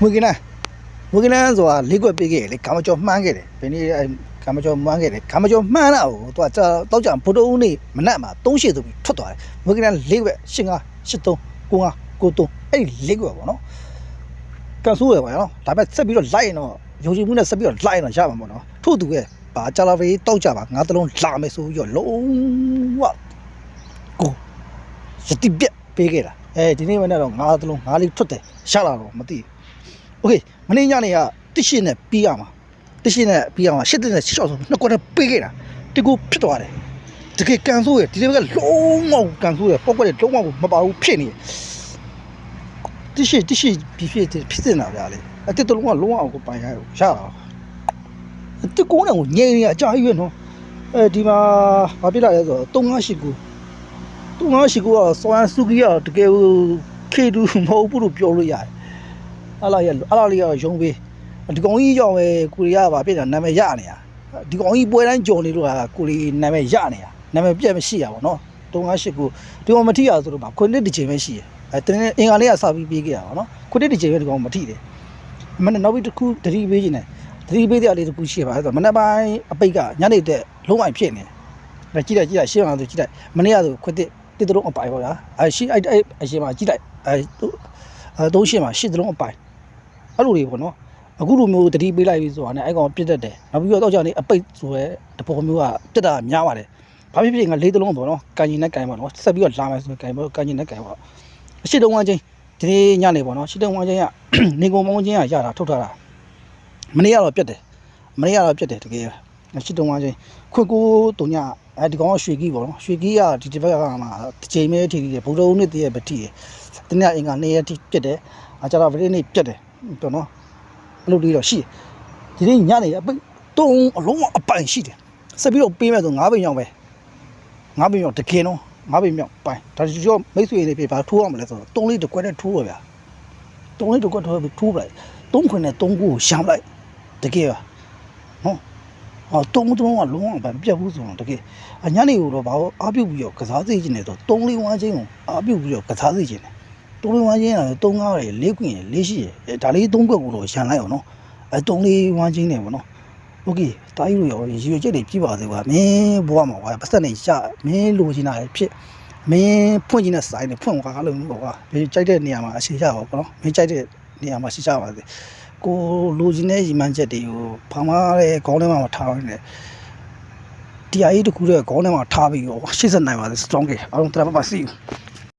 မွေကင်းလန်းမွေကင်းလန်းဆိုတာလေးကွက်ပေးခဲ့တယ်လေကာမကျော်မှန်းခဲ့တယ်ဘယ်နည်းအဲကာမကျော်မှန်းခဲ့တယ်ကာမကျော်မှန်းတာကိုသူကတောက်ကြဗုဒ္ဓဦးနေ့မနက်မှာ3ရှည်သူပြီးထွက်သွားတယ်မွေကင်းလန်းလေးကွက်8 5 8 3 9 5 9 3အဲ့ဒီလေးကွက်ပေါ့နော်ကန်ဆိုးရပါရောဒါပေမဲ့ဆက်ပြီးတော့လိုက်ရင်တော့ယုံကြည်မှုနဲ့ဆက်ပြီးတော့လိုက်ရင်တော့ရမှာပေါ့နော်ထို့သူရဲ့ဘာကြာလာဖေးတောက်ကြပါငါတလုံးလာမယ်ဆိုပြီးတော့လုံးဝကိုရတိပြက်ပေးခဲ့တာအဲဒီနေ့မနေ့တော့ငါတလုံးငါလေးထွက်တယ်ရလာတော့မသိဘူး โอเคမနေ့ညနေကတစ်ရှင်းနဲ့ပြီးရမှာတစ်ရှင်းနဲ့ပြီးရမှာရှစ်တဲ့နဲ့ရှစ်ချောက်ဆိုနှစ်ကွက်နဲ့ပေးခဲ့တာတကူဖြစ်သွားတယ်တကယ်ကန်ဆိုးရဒီလိုကလုံးဝကန်ဆိုးရပောက်ကွက်လုံးဝမပါဘူးဖြစ်နေတစ်ရှင်းတစ်ရှင်းပြီးဖြစ်ဖြစ်နေတာဗျာလေအတက်တလုံးကလုံးဝအောင်ကိုပိုင်ရရတာတကူနဲ့ကိုငြိမ်နေအကြာကြီးပဲနော်အဲဒီမှာဘာဖြစ်လာလဲဆိုတော့3589 3589ကစောရန်စုကီကတကယ်ခေတူမဟုတ်ဘူးလို့ပြောလို့ရတယ် အဲ့လာရအဲ့လာလေးရရုံးပေးဒီကောင်ကြီးကြောင့်ပဲကိုရီးယားကဗာပြစ်တာနာမည်ရနေတာဒီကောင်ကြီးပွဲတိုင်းကြော်နေလို့ကကိုရီနာမည်ရနေတာနာမည်ပြက်မရှိရပါတော့358ကိုဒီကောင်မထိရဆိုတော့ဗာခုနှစ်တစ်ချိန်ပဲရှိရအဲတင်းအင်္ဂါလေးကစာပြီးပေးခဲ့ရပါတော့ခုနှစ်တစ်ချိန်ပဲဒီကောင်မထိတယ်မနေ့နောက်ပြီးတစ်ခုတတိပေးခြင်းနဲ့တတိပေးတဲ့အလေးတစ်ခုရှိပါဆိုတော့မနေ့ပိုင်းအပိတ်ကညနေတဲ့လုံးဝဖြစ်နေတယ်ကြည့်လိုက်ကြည့်လိုက်ရှင်းအောင်ဆိုကြည့်လိုက်မနေ့ကဆိုခွတ်တစ်တစ်တုံးအပိုင်ပေါ့ဗျာအဲရှင်းအဲ့အဲ့အရှင်မှာကြည့်လိုက်အဲအဲသုံးရှင်းမှာရှစ်တုံးအပိုင် အဲ့လိုတွေပေါ့နော်အခုလိုမျိုးတတိပေးလိုက်ပြီဆိုတာနဲ့အဲ့ကောင်ပြစ်တတ်တယ်နောက်ပြီးတော့တော့ကြောင့်နေအပိတ်ဆိုရဲတပေါ်မျိုးကပြစ်တာများပါတယ်ဘာဖြစ်ဖြစ်ငါလေးတလုံးပေါ့နော်ကန်ရင်နဲ့ကန်ပါနော်ဆက်ပြီးတော့လာမယ်ဆိုရင်ကန်ပေါ့ကန်ရင်နဲ့ကန်ပေါ့အရှိတုံးဝမ်းချင်းဒီနေ့ညနေပေါ့နော်ရှိတုံးဝမ်းချင်းကနေကုန်မောင်းချင်းကရတာထုတ်ထားတာမနေ့ကတော့ပြတ်တယ်မနေ့ကတော့ပြတ်တယ်တကယ်ရှိတုံးဝမ်းချင်းခွတ်ကိုတုံညအဲဒီကောင်ကရွှေကြီးပေါ့နော်ရွှေကြီးကဒီတစ်ဘက်ကမှတစ်ချိန်မဲထီထီတယ်ဘုံတော်ဦးနှစ်တည်းရဲ့ပတိတယ်တနေ့အင်္ဂါနေ့ရက်ထိပြတ်တယ်အကြတော့ဗတိနေ့ပြတ်တယ် ပေါ့နော်အဲ့လိုလေးတော့ရှိတယ်ဒီနေ့ညနေအပိတ်တုံးအလုံးဝအပိုင်ရှိတယ်ဆက်ပြီးတော့ပေးမယ်ဆို9ပိန်ရောက်ပဲ9ပိန်ရောက်တကယ်တော့9ပိန်မြောက်ပိုင်ဒါကြောင့်မိတ်ဆွေတွေပြေဘာထိုးရမလဲဆိုတော့တုံးလေးတစ်ခွက်နဲ့ထိုးရဗျာတုံးလေးတစ်ခွက်ထိုးပြီးထိုးပလိုက်တုံးခွက်နဲ့တုံးကိုရှမ်းလိုက်တကယ်ပါနော်အော်တုံးတုံးကလုံးဝမပြတ်ဘူးဆိုတော့တကယ်အညနေကိုတော့ဘာလို့အားပြုတ်ပြီးတော့ကစားစေချင်တယ်ဆိုတော့တုံးလေးဝမ်းချင်းကိုအားပြုတ်ပြီးတော့ကစားစေချင်တယ် တုံးလေးဝမ်းချင်းကတုံးကားရယ်လေးခွင်ရယ်လေးရှိရယ်အဲဒါလေးသုံးခွက်ကိုတော့ရန်လိုက်အောင်နော်အဲတုံးလေးဝမ်းချင်းနေပေါ့နော်โอเคတားကြီးလို့ရောရည်ရွယ်ချက်တွေပြပါသေးကွာမင်းဘွားမှာကွာပတ်သက်နေရမင်းလိုချင်တာလည်းဖြစ်မင်းဖွင့်ချင်တဲ့စိုင်းနဲ့ဖွင့်ကွာလို့ပေါ့ကွာမင်းကြိုက်တဲ့နေရာမှာအရှိရပါပေါ့နော်မင်းကြိုက်တဲ့နေရာမှာရှိကြပါစေကိုလိုချင်တဲ့ရီမန်းချက်တွေကိုဖောင်းမားတဲ့ခေါင်းထဲမှာထားနေတယ်တရားရေးတစ်ခုတည်းခေါင်းထဲမှာထားပြီးတော့ရှေ့ဆက်နိုင်ပါစေ strong ကအားလုံးတရားပါပါစီ